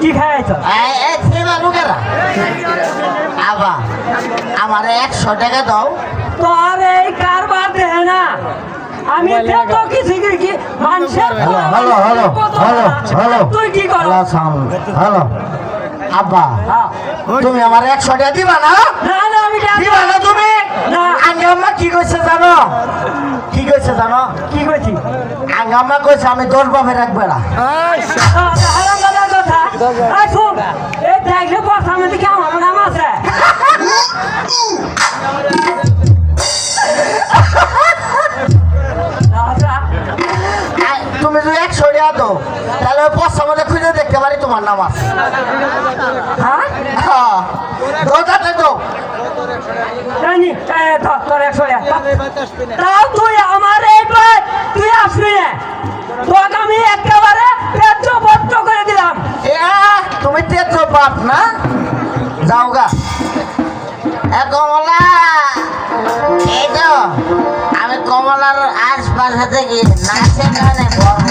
কি খাইছ? আবা আমার একশো টাকা দাও তোর এই কারবার দেহে না আমি কত কিছু কি মানুষের hello hello hello hello hello তুই কি কর হ্যালো আব্বা হ্যাঁ। তুমি আমার একশো টাকা দিবা না না না আমি দিবা না তুমি না। আঙ্গাম্মা কি কইছে জানো কি কইছে জানো কি করছি আঙ্গাম্মা কইছে আমি দশ বাপে রাখবে না শোন এই দেখলে বর্ষার মধ্যে কি নাম আছে? তুমি যদি একশো টাকা দাও তাহলে পয়সা মধ্যে খুঁজে দেখতে পারি তোমার নাম আছে। হ্যাঁ? জানি ধর তোর একশো তাও তুই আমার এই তুই আসবি না। তোকে আমি একেবারে তুমি তেজ বাপ না? যাও গা। কমলা, এই তো, আমি কমলার আশপাশে থেকে নাচে গানে বলব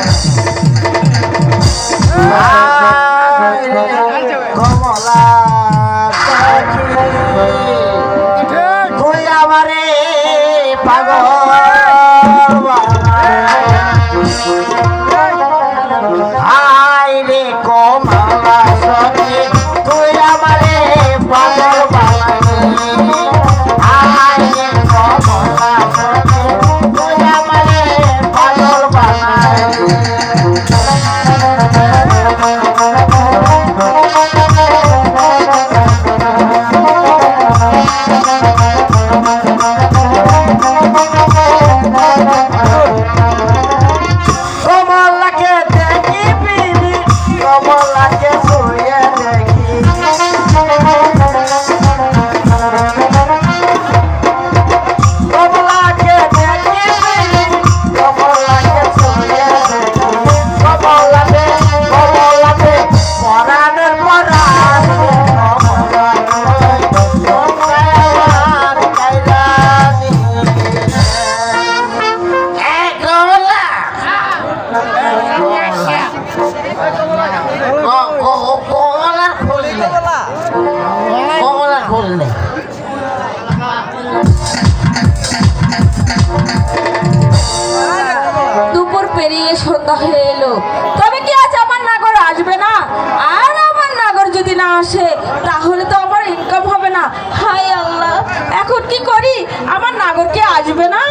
আসবে না?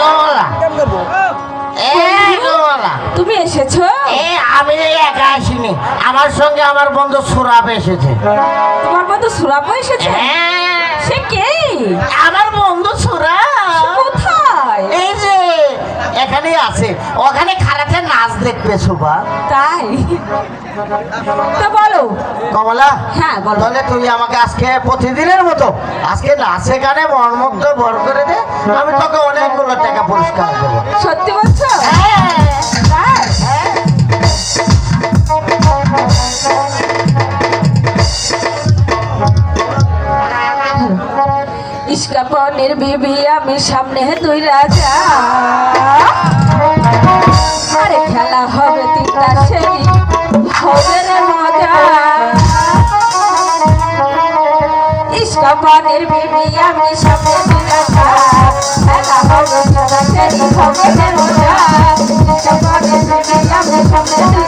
কমলা তুমি এসেছ? আমি একা আসিনি। আমার সঙ্গে আমার বন্ধু সুরাপ এসেছে। তোমার বন্ধু সুরাপ এসেছে? হ্যাঁ, সে কে? আমার বন্ধু সুরাব কোথায় এই যে এখানেই আছে ওখানে খারাপে নাচ দেখবে সুবা তাই? তো বলো। কমলা হ্যাঁ, বলো। তাহলে তুই আমাকে আজকে প্রতিদিনের মতো আজকে নাচে গানে মনমুগ্ধ বর করে দে আমি তোকে অনেকগুলো টাকা পুরস্কার দেবো। সত্যি বলছো? হ্যাঁ, তাই। ইস্কাপনের বিবি আমি সামনে দুই রাজা। ইস্কাপনের বিবি আমি সামনে দুই রাজা খেলা হবে তিনটা সেরি হবে রে মজা ইস্কাপনের বিবি আমি সামনে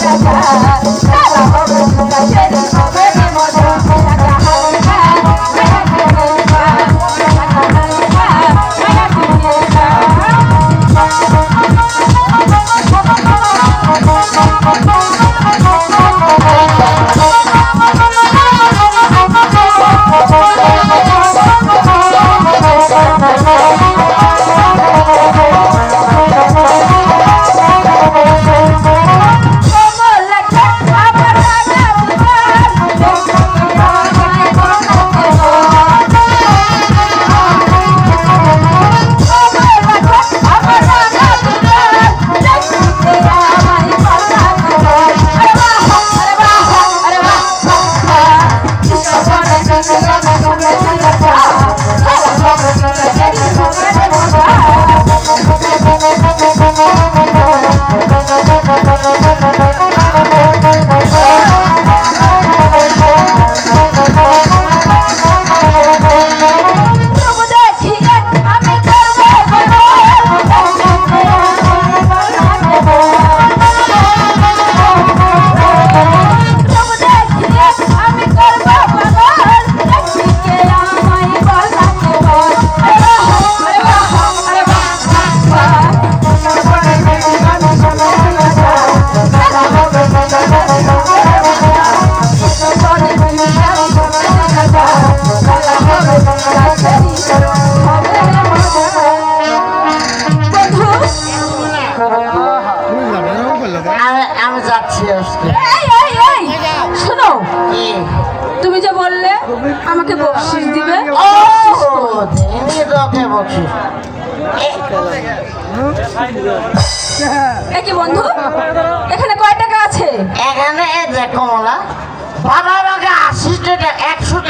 শোনো তুমি যে বললে আমাকে বকশিস দিবে কি বন্ধু? এখানে কয় টাকা আছে? এখানে দেখো মোলা বাবার আগে আশি টাকা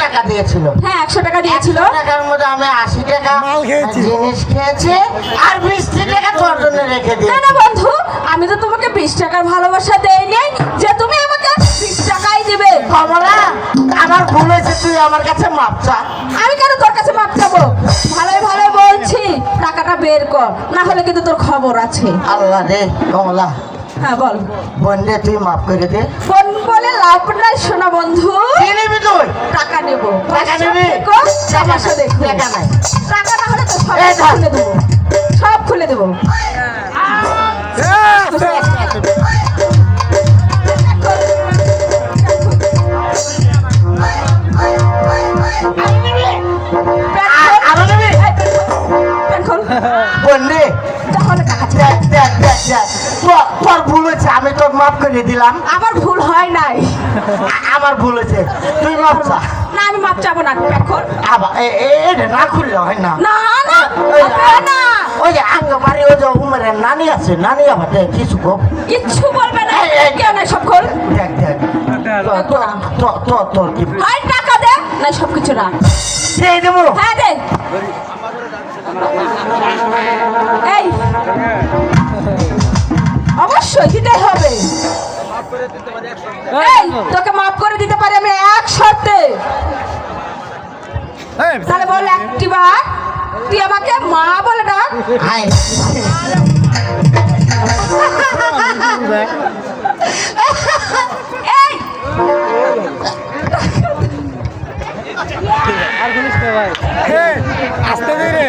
টাকা দিয়েছিল। হ্যাঁ একশো টাকা দিয়েছিল। টাকার মধ্যে আমি আশি টাকা জিনিস খেয়েছি আর বিশ টাকা তোর জন্য রেখে না না বন্ধু আমি তো তোমাকে বিশ টাকার ভালোবাসা দেই নাই যে তুমি আমাকে বিশ টাকাই দিবে। কমলা আমার ভুল হয়েছে তুই আমার কাছে মাপ চা। আমি কেন তোর কাছে মাপ চাবো? ভালোই ভালোই বলছি। টাকাটা বের কর না হলে কিন্তু তোর খবর আছে। আল্লাহ রে কমলা। হ্যাঁ বল। বোন রে তুই মাফ করে দে। ফোন বলে লাভ নাই শোনা বন্ধু। কি নিবি তুই? টাকা নেব। টাকা নেবি? দেখো টাকা নাই। টাকা না হলে তো সব খুলে দেবো। সব খুলে দেবো। করে দিলাম। আমার ভুল হয় নাই। আমার ভুল হয়েছে। তুই মাপ চা। না আমি মাপ চাবো না খোল। আবার এ এ না খুললে হয় না। না না ওই না। ওই যে আঙ্গ আঙ্গবাড়ি ওই যে উমেরের নানি আছে নানি আবার দেখ কিছু গো কিচ্ছু বলবে না। কেউ নাই সব খোল? দেখ দেখ। তোর- তোর- কি হয় টাকা দে না সব কিছু না। দিয়ে দেবো হ্যাঁ দে। এই। অবশ্যই দিতে হবে। তোকে মাফ করে দিতে পারি আমি এক শর্তে। তাহলে বল একটি বার। তুই আমাকে মা বলে ডাক। হাই। এই আসতে ধীরে।